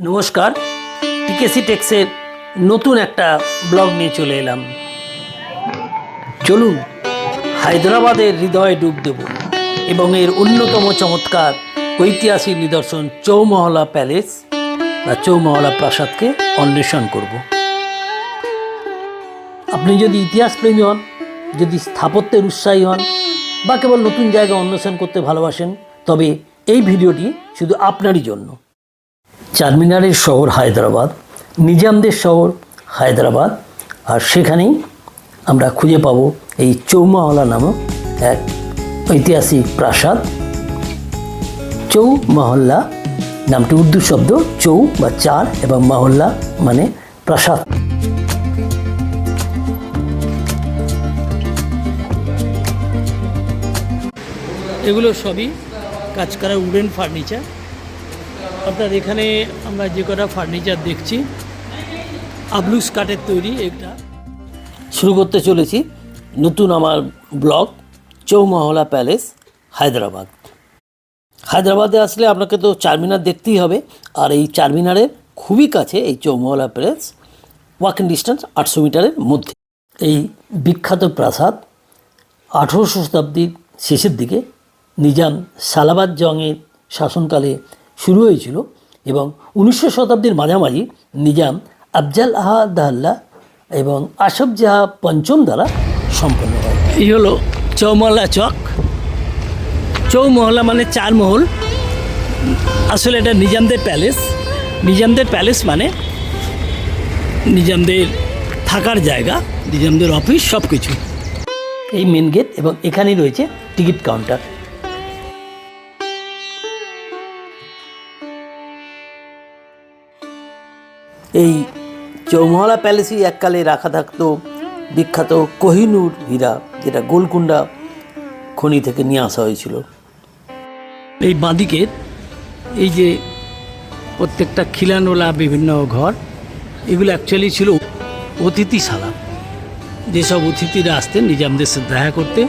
নমস্কার। টিকেসি টেক্সের নতুন একটা ব্লগ নিয়ে চলে এলাম। চলুন, হায়দ্রাবাদের হৃদয়ে ডুব দেব এবং এর অন্যতম চমৎকার ঐতিহাসিক নিদর্শন চৌমহলা প্যালেস বা চৌমহলা প্রাসাদকে অন্বেষণ করব। আপনি যদি ইতিহাস প্রেমী হন, যদি স্থাপত্যের উৎসাহী হন বা কেবল নতুন জায়গা অন্বেষণ করতে ভালোবাসেন, তবে এই ভিডিওটি শুধু আপনারই জন্য। চারমিনারের শহর হায়দ্রাবাদ, নিজামদের শহর হায়দ্রাবাদ, আর সেখানেই আমরা খুঁজে পাবো এই চৌমাওয়ালা নামক এক ঐতিহাসিক প্রাসাদ। চৌ মহল্লা নামটি উর্দু শব্দ, চৌ বা চার এবং মহল্লা মানে প্রাসাদ। এগুলো সবই কাজ করা উডেন ফার্নিচার। অর্থাৎ এখানে আমরা যে কটা ফার্নিচার দেখছি, আবলুস কাঠের তৈরি এটা শুরু করতে চলেছি নতুন আমার ব্লগ, চৌমহলা প্যালেস, হায়দ্রাবাদ। হায়দ্রাবাদে আসলে আপনাকে তো চারমিনার দেখতেই হবে, আর এই চারমিনারের খুবই কাছে এই চৌমহলা প্যালেস ওয়াকিং ডিস্টেন্স আটশো মিটারের মধ্যে। এই বিখ্যাত প্রাসাদ আঠেরোশো শতাব্দীর শেষের দিকে নিজাম সালাবাদ জংয়ের শাসনকালে শুরু হয়েছিল এবং উনিশশো শতাব্দীর মাঝামাঝি নিজাম আফজাল আহাদাল্লাহ এবং আসফ জাহা পঞ্চম দ্বারা সম্পন্ন হয়। এই হলো চৌমহলা চক। চৌমহলা মানে চার মহল। আসলে এটা নিজামদের প্যালেস। নিজামদের প্যালেস মানে নিজামদের থাকার জায়গা নিজামদের অফিস সব কিছু এই মেন গেট এবং এখানেই রয়েছে টিকিট কাউন্টার এই চৌমহলা প্যালেসই এককালে রাখা থাকতো বিখ্যাত কোহিনূর হীরা, যেটা গোলকুন্ডা খনি থেকে নিয়ে আসা হয়েছিল। এই বাঁদিকের এই যে প্রত্যেকটা খিলানোলা বিভিন্ন ঘর, এগুলো অ্যাকচুয়ালি ছিল অতিথিশালা। যেসব অতিথিরা আসতেন, নিজামদের সাথে দেখা করতে,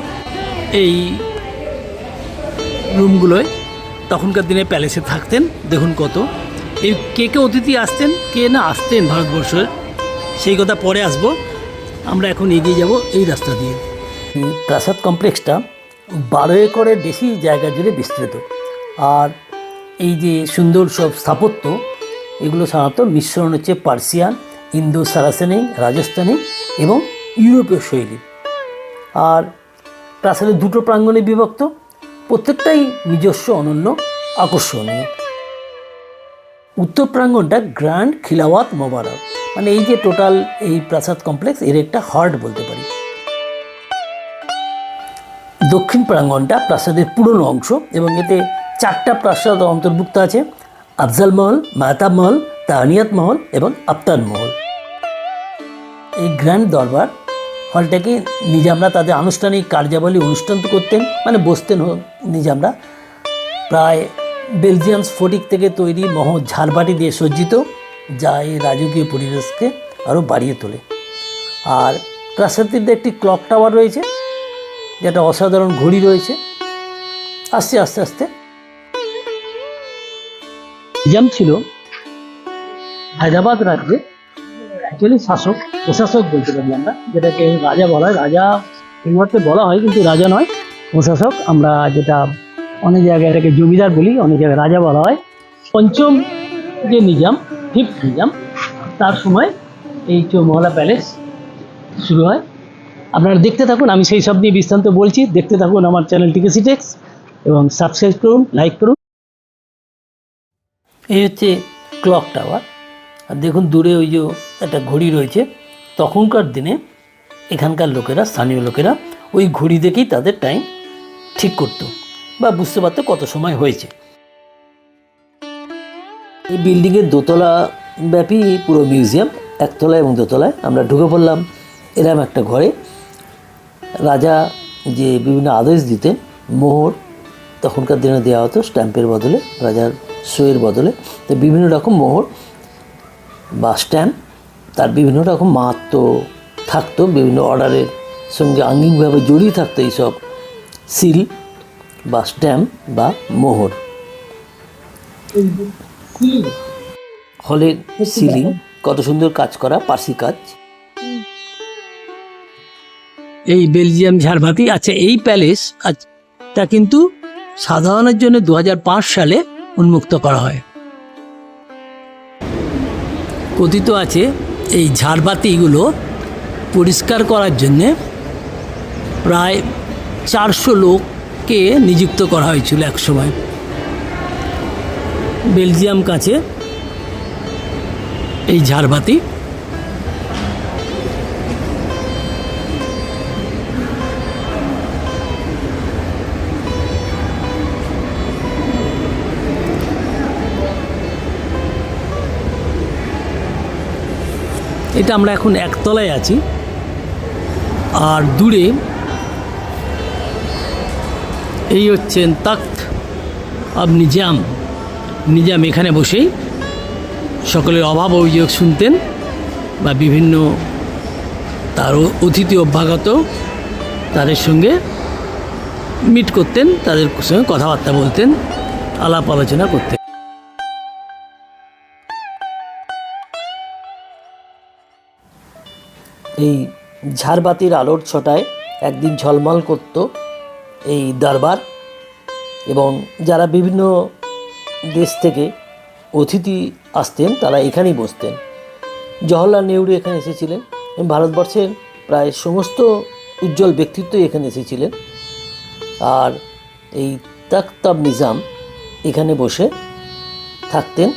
এই রুমগুলোয় তখনকার দিনে প্যালেসে থাকতেন। দেখুন কত এই কে কে অতিথি আসতেন, কে না আসতেন ভারতবর্ষের সেই কথা পরে আসব। আমরা এখন এগিয়ে যাব এই রাস্তা দিয়ে। প্রাসাদ কমপ্লেক্সটা বারো একরের বেশি জায়গা জুড়ে বিস্তৃত। আর এই যে সুন্দর সব স্থাপত্য, এগুলো সাধারণত মিশ্রণ হচ্ছে পার্সিয়ান ইন্দো সারাসেনিক রাজস্থানী এবং ইউরোপীয় শৈলী। আর প্রাসাদের দুটো প্রাঙ্গণে বিভক্ত, প্রত্যেকটাই নিজস্ব, অনন্য, আকর্ষণীয়। উত্তর প্রাঙ্গণটা গ্র্যান্ড খিলাওয়াত মোবারক। মানে এই যে টোটাল এই প্রাসাদ কমপ্লেক্স, এর একটা হার্ট বলতে পারি। দক্ষিণ প্রাঙ্গণটা প্রাসাদের পুরনো অংশ এবং এতে চারটা প্রাসাদ অন্তর্ভুক্ত আছে। আফজাল মহল, মাহতাব মহল, তাহানিয়াত মহল এবং আফতান মহল। এই গ্র্যান্ড দরবার হলটাকে নিজামরা তাদের আনুষ্ঠানিক কার্যাবলী অনুষ্ঠান করতেন মানে বসতেন নিজামরা। প্রায় বেলজিয়াম স্ফটিক থেকে তৈরি মহ ঝাড়বাটি দিয়ে সজ্জিত, যা এই রাজকীয় পরিবেশকে আরও বাড়িয়ে তোলে। আর প্রাসাদটিতে একটি ক্লক টাওয়ার রয়েছে, যেটা অসাধারণ ঘড়ি রয়েছে। আস্তে আস্তে আস্তে। নিজাম ছিল হায়দ্রাবাদ রাজ্যে। অ্যাকচুয়ালি শাসক, প্রশাসক বলতে পারি আমরা, যেটাকে রাজা বলা হয়। রাজা এই বলা হয়, কিন্তু রাজা নয়, প্রশাসক। আমরা যেটা অনেক জায়গায় এটাকে জমিদার বলি, অনেক জায়গায় রাজা বলা হয়। পঞ্চম যে নিজাম ফিফথ নিজাম, তার সময় এই চৌমহলা প্যালেস শুরু হয়। আপনারা দেখতে থাকুন, আমি সেই সব নিয়ে বিস্তারিত বলছি। দেখতে থাকুন আমার চ্যানেলটিকে সিটেক্স এবং সাবস্ক্রাইব করুন লাইক করুন। এই হচ্ছে ক্লক টাওয়ার আর দেখুন, দূরে ওই যে একটা ঘড়ি রয়েছে। তখনকার দিনে এখানকার লোকেরা, স্থানীয় লোকেরা ওই ঘড়ি দেখেই তাদের টাইম ঠিক করতো। বা বুঝতে পারতো কত সময় হয়েছে। এই বিল্ডিংয়ের দোতলা ব্যাপী পুরো মিউজিয়াম, একতলায় এবং দোতলায় আমরা ঢুকে পড়লাম। এরম একটা ঘরে। রাজা যে বিভিন্ন আদেশ দিতেন, মোহর তখনকার দিনে দেওয়া হতো স্ট্যাম্পের বদলে, রাজার সইয়ের বদলে। তো বিভিন্ন রকম মোহর বা স্ট্যাম্প, তার বিভিন্ন রকম মাহাত্ম থাকতো। বিভিন্ন অর্ডারের সঙ্গে আঙ্গিকভাবে জড়িয়ে থাকতো এইসব সিল। বা স্ট্যাম্প বা মোহর। হলের সিলিং, কত সুন্দর কাজ করা পার্সি কাজ। এই বেলজিয়াম ঝাড়বাতি আচ্ছা এই প্যালেস তা কিন্তু সাধারণের জন্য দু হাজার পাঁচ সালে উন্মুক্ত করা হয়। কথিত আছে, এই ঝাড়বাতিগুলো পরিষ্কার করার জন্যে প্রায় চারশো লোককে নিযুক্ত করা হয়েছিল এক সময়। বেলজিয়াম কাছে এই ঝাড়বাতি। এটা আমরা এখন একতলায় আছি। আর দূরে এই হচ্ছেন তাক্ত আব নিজাম। নিজাম এখানে বসেই সকলের অভাব অভিযোগ শুনতেন বা বিভিন্ন তার অতিথি অভ্যাগত তাদের সঙ্গে মিট করতেন, তাদের সঙ্গে কথাবার্তা বলতেন, আলাপ আলোচনা করতেন। এই ঝাড়বাতির আলোর ছটায় একদিন ঝলমল করত এই দরবার এবং যারা বিভিন্ন দেশ থেকে অতিথি আসতেন, তারা এখানেই বসতেন। জওহরলাল নেহরু এখানে এসেছিলেন। ভারতবর্ষের প্রায় সমস্ত উজ্জ্বল ব্যক্তিত্বই এখানে এসেছিলেন। আর এই তাকতাব নিজাম এখানে বসে থাকতেন।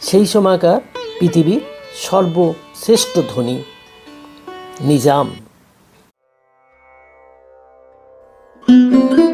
সেই সময়কার পৃথিবীর সর্বশ্রেষ্ঠ ধনী নিজাম। হল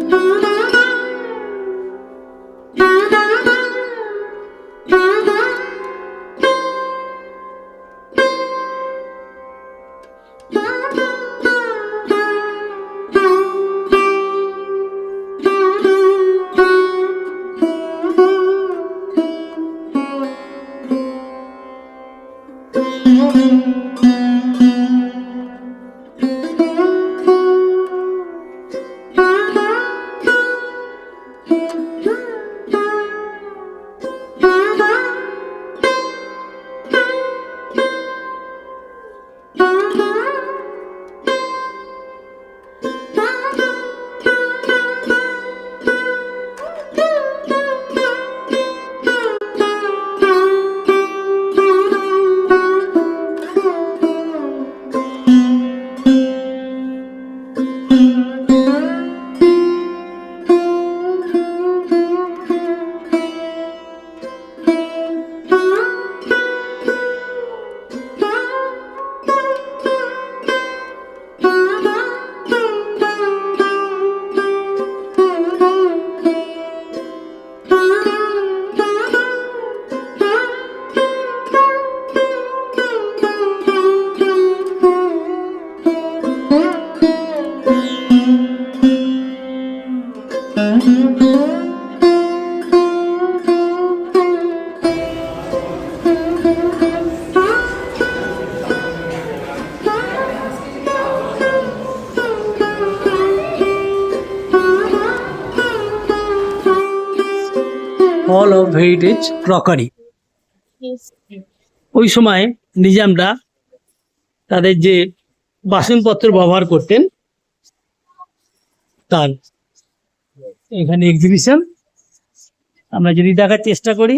হেরিটেজ ক্রকারি ওই সময় নিজামরা তাদের যে বাসনপত্র ব্যবহার করতেন তার এখানে এক্সিবিশন আমরা যদি দেখার চেষ্টা করি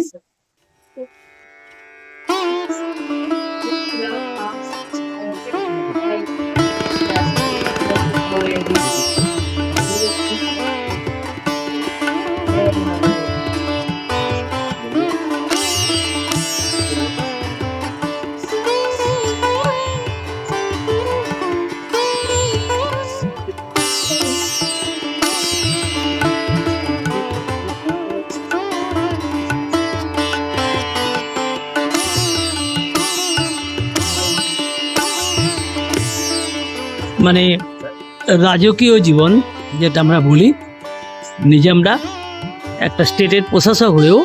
মানে রাজকীয় জীবন, যেটা আমরা বলি নিজামরা একটা স্টেটের প্রশাসক হয়েও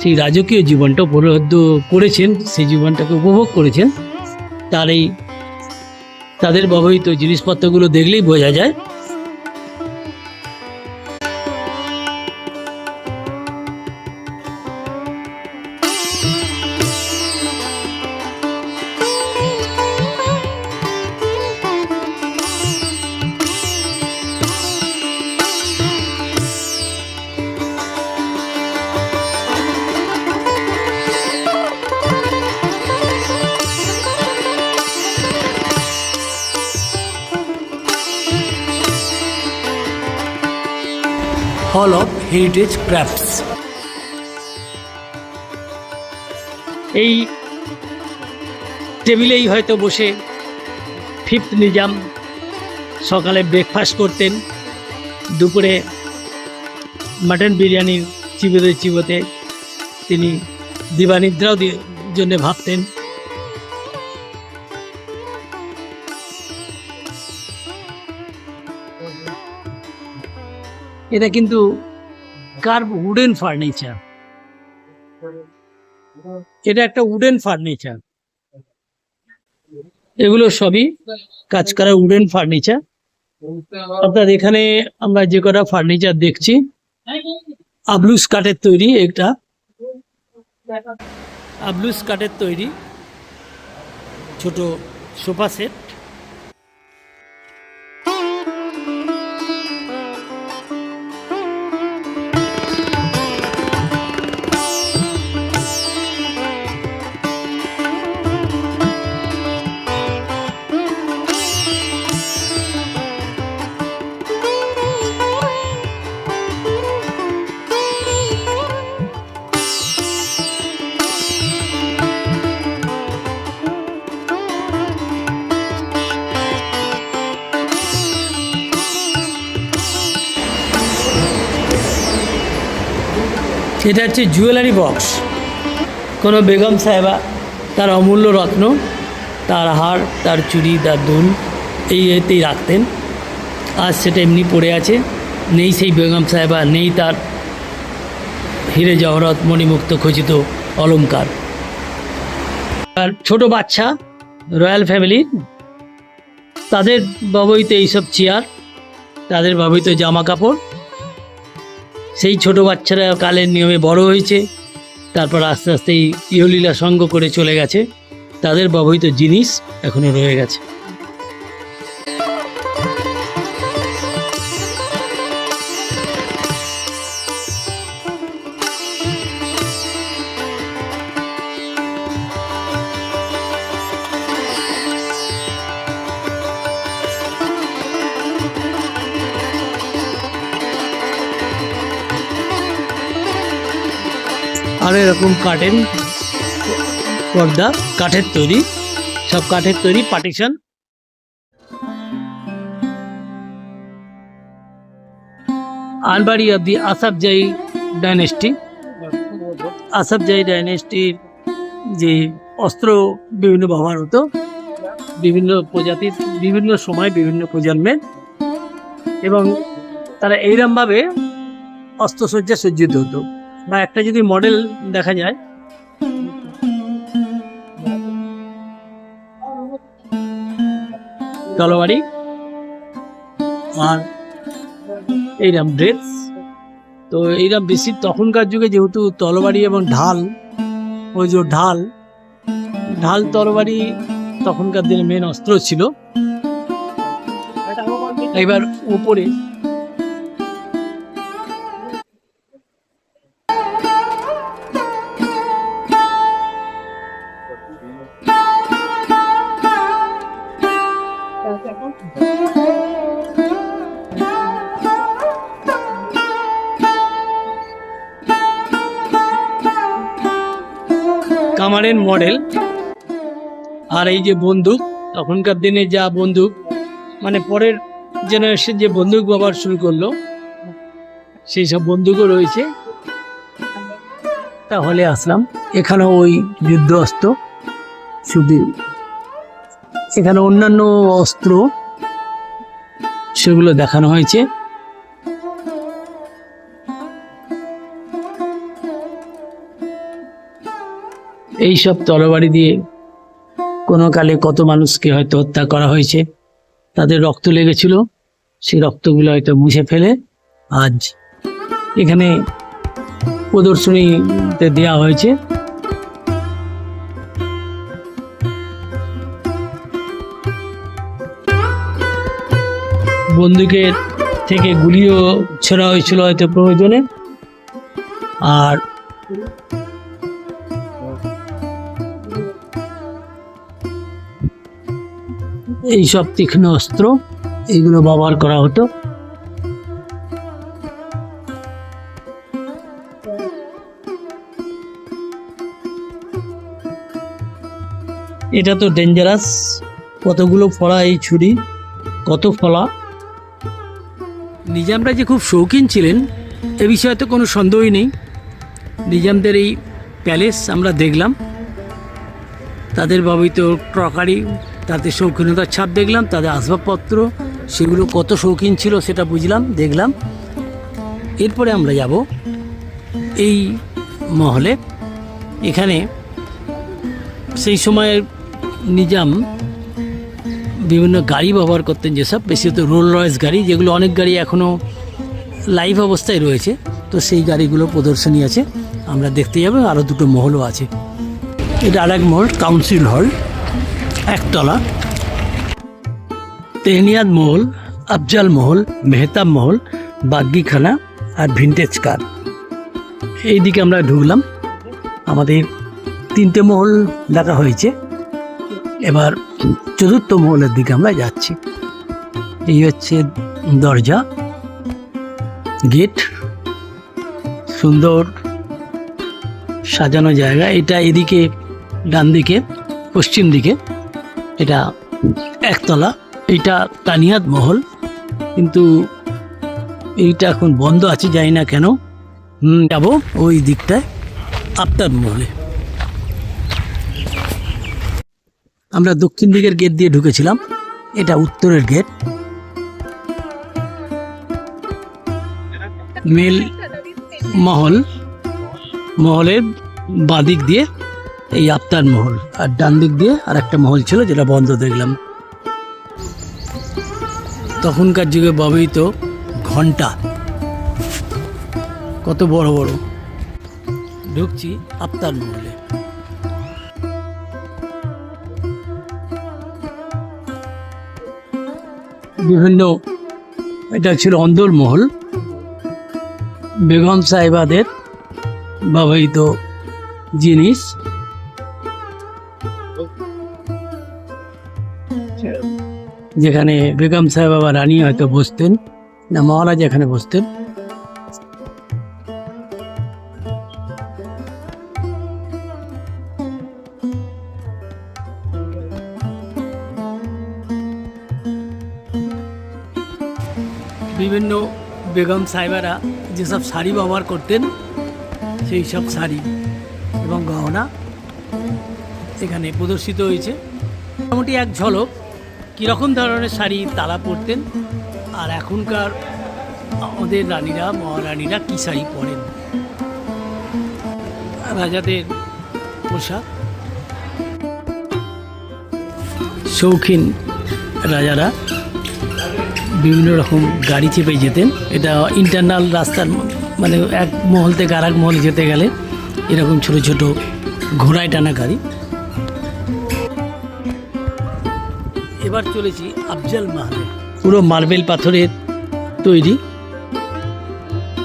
সেই রাজকীয় জীবনটা উপলব্ধ করেছেন, সেই জীবনটাকে উপভোগ করেছেন। তার এই, তাদের ব্যবহৃত জিনিসপত্রগুলো দেখলেই বোঝা যায় হেরিটেজ ক্রাফটস এই টেবিলেই হয়তো বসে ফিফথ নিজাম সকালে ব্রেকফাস্ট করতেন, দুপুরে মাটন বিরিয়ানির চিবোতে চিবোতে তিনি দিবানিদ্রাও জন্য ভাবতেন। এটা কিন্তু কার্ভ উডেন ফার্নিচার এটা একটা উডেন ফার্নিচার এগুলো সবই কাজ করা উডেন ফার্নিচার অর্থাৎ এখানে আমরা যে কটা ফার্নিচার দেখছি আবলুস কাঠের তৈরি এটা আবলুস কাঠের তৈরি ছোট সোফা সেট। এটা হচ্ছে জুয়েলারি বক্স কোনো বেগম সাহেবা, তার অমূল্য রত্ন, তার হার, তার চুড়ি, তার দুল, এই এতেই রাখতেন। আজ সেটা এমনি পড়ে আছে। নেই সেই বেগম সাহেবা, নেই তার হিরে জহরত, মণিমুক্ত খচিত অলংকার আর ছোট বাচ্চা, রয়্যাল ফ্যামিলি, তাদের ব্যবহৃত এইসব চেয়ার, তাদের ব্যবহৃত জামা কাপড় সেই ছোট বাচ্চারা কালের নিয়মে বড় হয়েছে। তারপর আস্তে আস্তে এই ইহলীলা সঙ্গ করে চলে গেছে। তাদের ব্যবহৃত জিনিস এখনও রয়ে গেছে। আর এরকম কাঠের পর্দা, কাঠের তৈরি, সব কাঠের তৈরি partition আলবাড়ি of the Asaf Jahi dynasty Asaf Jahi ডাইনেস্টির যে অস্ত্র বিভিন্ন ব্যবহার হতো, বিভিন্ন প্রজাতির, বিভিন্ন সময় বিভিন্ন প্রজন্মের এবং তারা এইরমভাবে অস্ত্রসজ্জা সজ্জিত হতো। বা একটা যদি মডেল দেখা যায়। তলবাড়ি আর এইরকম ড্রেস তো এইরকম বেশি তখনকার যুগে যেহেতু তলবাড়ি এবং ঢাল, ওই যে ঢাল ঢাল তরবারি তখনকার দিনে মেন অস্ত্র ছিল। এবার উপরে মডেল। আর এই যে বন্দুক, তখনকার দিনে যা বন্দুক মানে পরের জেনারেশন যে বন্দুক ব্যবহার শুরু করল, সেই সব বন্দুকও রয়েছে। তাহলে আসলাম এখানে ওই যুদ্ধ অস্ত্র, শুধু এখানে অন্যান্য অস্ত্র সেগুলো দেখানো হয়েছে। এই সব তরবারি দিয়ে কোনো কালে কত মানুষকে হয়তো হত্যা করা হয়েছে, তাদের রক্ত লেগেছিল, সেই রক্তগুলো হয়তো মুছে ফেলে আজ এখানে প্রদর্শনীতে দেওয়া হয়েছে। বন্দুকের থেকে গুলিও ছোড়া হয়েছিল হয়তো প্রয়োজনে। আর এই সব তীক্ষ্ণ অস্ত্র এগুলো ব্যবহার করা হতো। এটা তো ডেঞ্জারাস কতগুলো ফলা এই ছুরি? কত ফলা? নিজামরা যে খুব শৌখিন ছিলেন, এ বিষয়ে তো কোনো সন্দেহই নেই। নিজামদের এই প্যালেস আমরা দেখলাম। তাদের ব্যবহৃত ক্রকারি তাদের শৌখিনতার ছাপ দেখলাম তাদের আসবাবপত্র, সেগুলো কত শৌখিন ছিল সেটা বুঝলাম, দেখলাম। এরপরে আমরা যাব এই মহলে। এখানে সেই সময়ের নিজাম বিভিন্ন গাড়ি ব্যবহার করতেন যেসব বেশিরভাগ রোল রয়েস গাড়ি, যেগুলো অনেক গাড়ি এখনও লাইভ অবস্থায় রয়েছে। তো সেই গাড়িগুলো প্রদর্শনী আছে, আমরা দেখতে যাব, আরও দুটো মহলও আছে। এটা আর এক মহল কাউন্সিল হল একতলা। তেহনিয়াদ মহল, আফজাল মহল, মেহতাব মহল, বাগ্গিখানা আর ভিনটেজ কার। এই দিকে আমরা ঢুকলাম। আমাদের তিনটে মহল দেখা হয়েছে। এবার চতুর্থ মহলের দিকে আমরা যাচ্ছি। এই হচ্ছে দরজা, গেট, সুন্দর সাজানো জায়গা। এটা এদিকে ডান দিকে পশ্চিম দিকে। এটা একতলা এটা তানিয়াদ মহল। কিন্তু এইটা এখন বন্ধ আছে জানি না কেন। যাব ওই দিকটায় আফতার মহলে। আমরা দক্ষিণ দিকের গেট দিয়ে ঢুকেছিলাম, এটা উত্তরের গেট। মেল মহল, মহলের বাঁদিক দিয়ে। এই আফতার মহল, আর ডান দিক দিয়ে আর একটা মহল ছিল যেটা বন্ধ দেখলাম। তখনকার যুগে ব্যবহৃত ঘণ্টা কত বড় বড়। ঢুকছি আফতার মহলে। বিভিন্ন, এটা ছিল অন্দর মহল। বেগম সাহেবাদের ব্যবহৃত জিনিস। যেখানে বেগম সাহেব বা রানী হয়তো বসতেন, না মহারাজ এখানে বসতেন। বিভিন্ন বেগম সাহেবারা যেসব শাড়ি ব্যবহার করতেন, সেই সব শাড়ি এবং গহনা এখানে প্রদর্শিত হয়েছে। মোটামুটি এক ঝলক। কীরকম ধরনের শাড়ি তারা পরতেন? আর এখনকার আমাদের রানীরা, মহারানীরা কী শাড়ি পরেন? রাজাদের পোশাক। শৌখিন রাজারা বিভিন্ন রকম গাড়ি চেপে যেতেন। এটা ইন্টারনাল রাস্তার মানে এক মহল থেকে আর এক মহলে যেতে গেলে এরকম ছোট ছোট ঘোড়ায় টানা গাড়ি। এবার চলেছি আফজাল মাহলে। পুরো মার্বেল পাথরের তৈরি।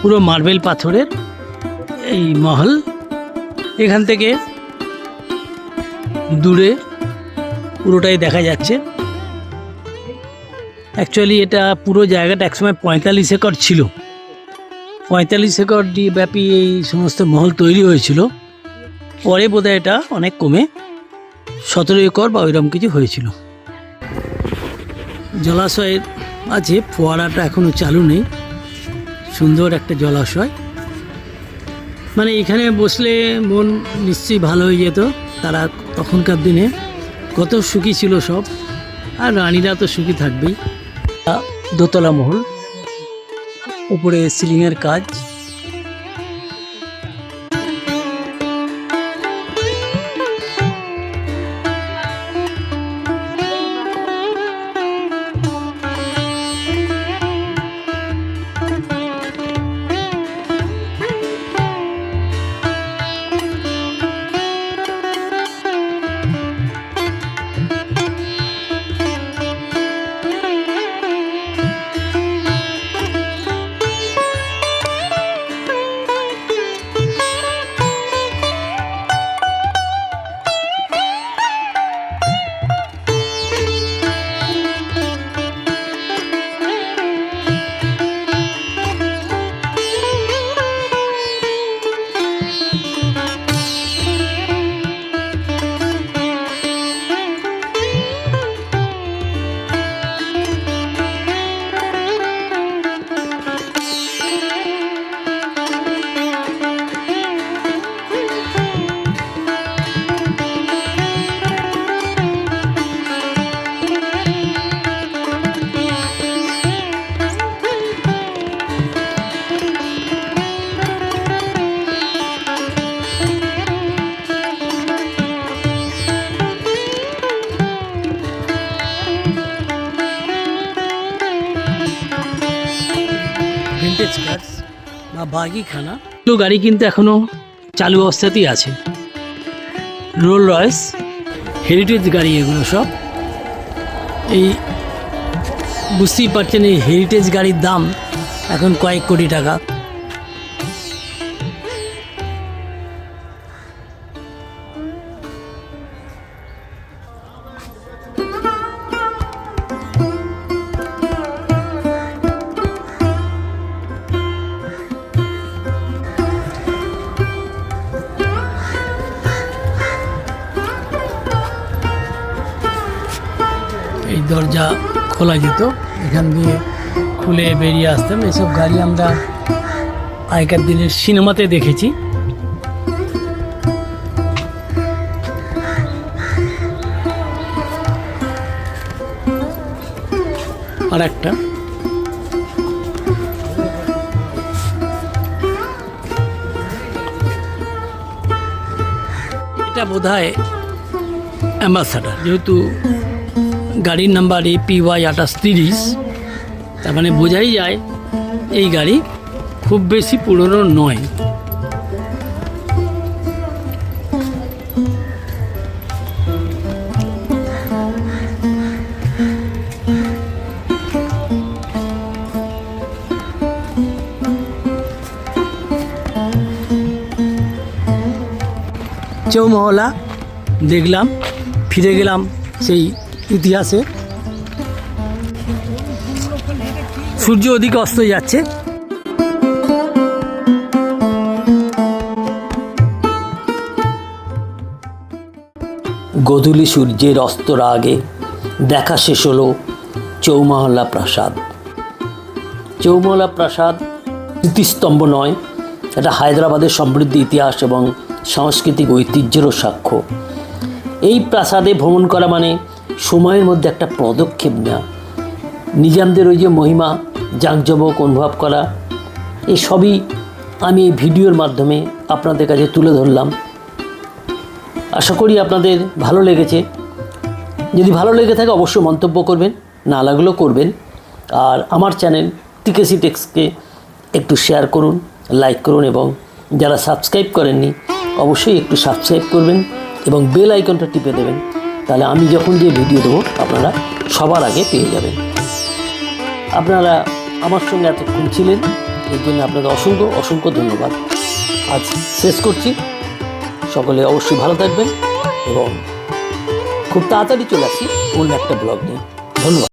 পুরো মার্বেল পাথরের এই মহল। এখান থেকে দূরে পুরোটাই দেখা যাচ্ছে। অ্যাকচুয়ালি এটা পুরো জায়গাটা একসময় পঁয়তাল্লিশ একর ছিল। পঁয়তাল্লিশ একর ব্যাপী এই সমস্ত মহল তৈরি হয়েছিল। পরে বোধহয় এটা অনেক কমে সতেরো একর বা ওইরকম কিছু হয়েছিল। জলাশয়ের আছে ফোয়ারাটা এখনও চালু নেই। সুন্দর একটা জলাশয়। মানে এখানে বসলে মন নিশ্চয়ই ভালো হয়ে যেত। তারা তখনকার দিনে কত সুখী ছিল সব। আর রানীরা তো সুখী থাকবেই। দোতলা মহল। উপরে সিলিংয়ের কাজ। হেরিটেজ কার্স বা বাগিখানা তো গাড়ি কিন্তু এখনও চালু অবস্থাতেই আছে। রোল রয়েস হেরিটেজ গাড়ি এগুলো সব। এই বুঝতেই পারছেন এই হেরিটেজ গাড়ির দাম এখন কয়েক কোটি টাকা। খোলা যেত, এখান দিয়ে খুলে বেরিয়ে আসতাম। এসব গাড়ি আমরা আগেকার দিনের সিনেমাতে দেখেছি। আর একটা। এটা বোধ হয় অ্যাম্বাসাডার, যেহেতু গাড়ির নাম্বার এপি ওয়াই আঠাশ তিরিশ। তার মানে বোঝাই যায় এই গাড়ি খুব বেশি পুরনো নয়। চৌমহলা। দেখলাম ফিরে গেলাম সেই ইতিহাসে সূর্য ওদিকে অস্ত যাচ্ছে। গধূলি সূর্যের অস্তর আগে দেখা শেষ হলো চৌমহল্লা প্রাসাদ। চৌমহল্লা প্রাসাদ স্মৃতিস্তম্ভ নয়, এটা হায়দ্রাবাদের সমৃদ্ধ ইতিহাস এবং সাংস্কৃতিক ঐতিহ্যেরও সাক্ষ্য। এই প্রাসাদে ভ্রমণ করা মানে সময়ের মধ্যে একটা পদক্ষেপ নেওয়া। নিজামদের ওই যে মহিমা, জাঁকজমক অনুভব করা এই সবই আমি এই ভিডিওর মাধ্যমে আপনাদের কাছে তুলে ধরলাম। আশা করি আপনাদের ভালো লেগেছে। যদি ভালো লেগে থাকে অবশ্যই মন্তব্য করবেন, না লাগলেও করবেন। আর আমার চ্যানেল টিকেসি টেক্সকে একটু শেয়ার করুন, লাইক করুন এবং যারা সাবস্ক্রাইব করেননি, অবশ্যই একটু সাবস্ক্রাইব করবেন এবং বেল আইকনটা টিপে দেবেন। তাহলে আমি যখন যে ভিডিও দেবো, আপনারা সবার আগে পেয়ে যাবেন। আপনারা আমার সঙ্গে এতক্ষণ ছিলেন, এর জন্য আপনাদের অসংখ্য অসংখ্য ধন্যবাদ। আজ শেষ করছি। সকলে অবশ্যই ভালো থাকবেন এবং খুব তাড়াতাড়ি চলে আসি অন্য একটা ব্লগ নিয়ে। ধন্যবাদ।